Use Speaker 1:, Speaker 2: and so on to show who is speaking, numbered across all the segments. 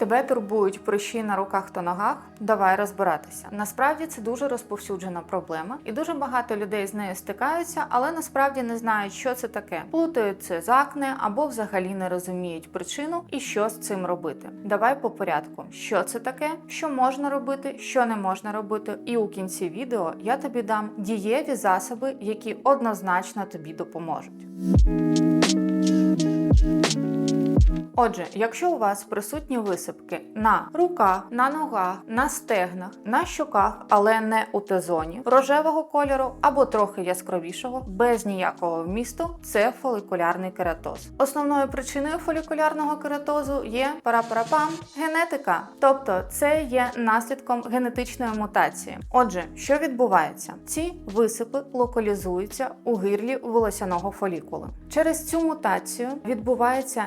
Speaker 1: Тебе турбують прищі на руках та ногах? Давай розбиратися. Насправді це дуже розповсюджена проблема, і дуже багато людей з нею стикаються, але насправді не знають, що це таке. Плутають це з акне або взагалі не розуміють причину і що з цим робити. Давай по порядку, що це таке, що можна робити, що не можна робити. І у кінці відео я тобі дам дієві засоби, які однозначно тобі допоможуть. Отже, якщо у вас присутні висипки на руках, на ногах, на стегнах, на щоках, але не у Т-зоні, рожевого кольору або трохи яскравішого, без ніякого вмісту, це фолікулярний кератоз. Основною причиною фолікулярного кератозу є парапарапам генетика, тобто це є наслідком генетичної мутації. Отже, що відбувається? Ці висипи локалізуються у гирлі волосяного фолікула. Через цю мутацію відбувається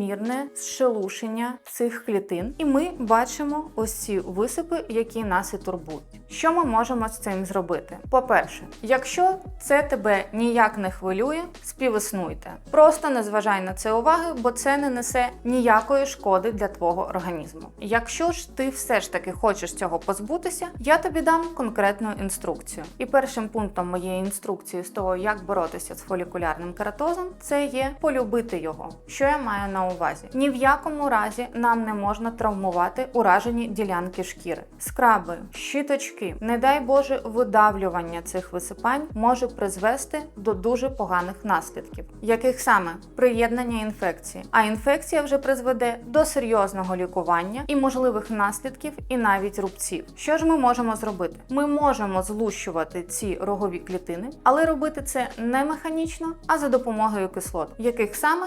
Speaker 1: неравномірне зшелушення цих клітин, і ми бачимо ось ці висипи, які нас і турбують. Що ми можемо з цим зробити? По-перше, якщо це тебе ніяк не хвилює, співіснуйте. Просто не зважай на це уваги, бо це не несе ніякої шкоди для твого організму. Якщо ж ти все ж таки хочеш цього позбутися, я тобі дам конкретну інструкцію. І першим пунктом моєї інструкції з того, як боротися з фолікулярним кератозом, це є полюбити його. Що я маю на увазі? Ні в якому разі нам не можна травмувати уражені ділянки шкіри, скраби, щиточки, не дай Боже, видавлювання цих висипань може призвести до дуже поганих наслідків, яких саме приєднання інфекції. А інфекція вже призведе до серйозного лікування і можливих наслідків, і навіть рубців. Що ж ми можемо зробити? Ми можемо злущувати ці рогові клітини, але робити це не механічно, а за допомогою кислот, яких саме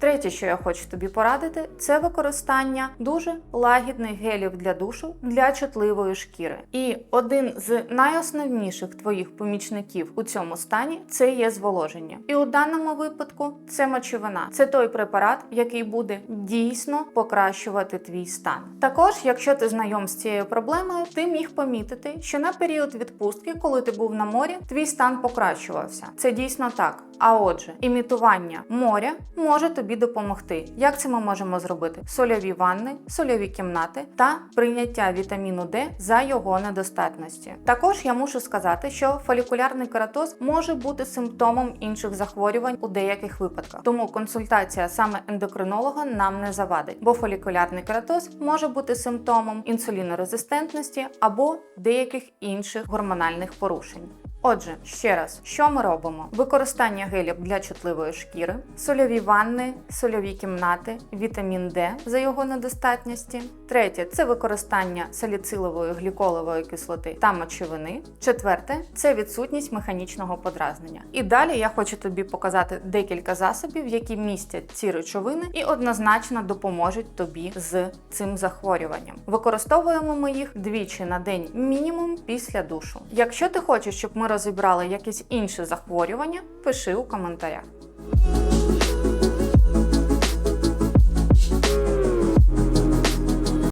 Speaker 1: Третє, що я хочу тобі порадити, це використання дуже лагідних гелів для душу для чутливої шкіри. І один з найосновніших твоїх помічників у цьому стані це є зволоження. І у даному випадку це мочовина. Це той препарат, який буде дійсно покращувати твій стан. Також, якщо ти знайом з цією проблемою, ти міг помітити, що на період відпустки, коли ти був на морі, твій стан покращувався. Це дійсно так. А отже, імітування моря може тобі допомогти. Як це ми можемо зробити? Сольові ванни, сольові кімнати та прийняття вітаміну Д за його недостатності. Також я мушу сказати, що фолікулярний кератоз може бути симптомом інших захворювань у деяких випадках. Тому консультація саме ендокринолога нам не завадить, бо фолікулярний кератоз може бути симптомом інсулінорезистентності або деяких інших гормональних порушень. Отже, ще раз, що ми робимо? Використання гелів для чутливої шкіри, сольові ванни, сольові кімнати, вітамін Д за його недостатності. Третє це використання саліцилової гліколової кислоти та мочовини. Четверте це відсутність механічного подразнення. І далі я хочу тобі показати декілька засобів, які містять ці речовини і однозначно допоможуть тобі з цим захворюванням. Використовуємо ми їх двічі на день мінімум після душу. Якщо ти хочеш, щоб ми розібрали якесь інше захворювання, пиши у коментарях.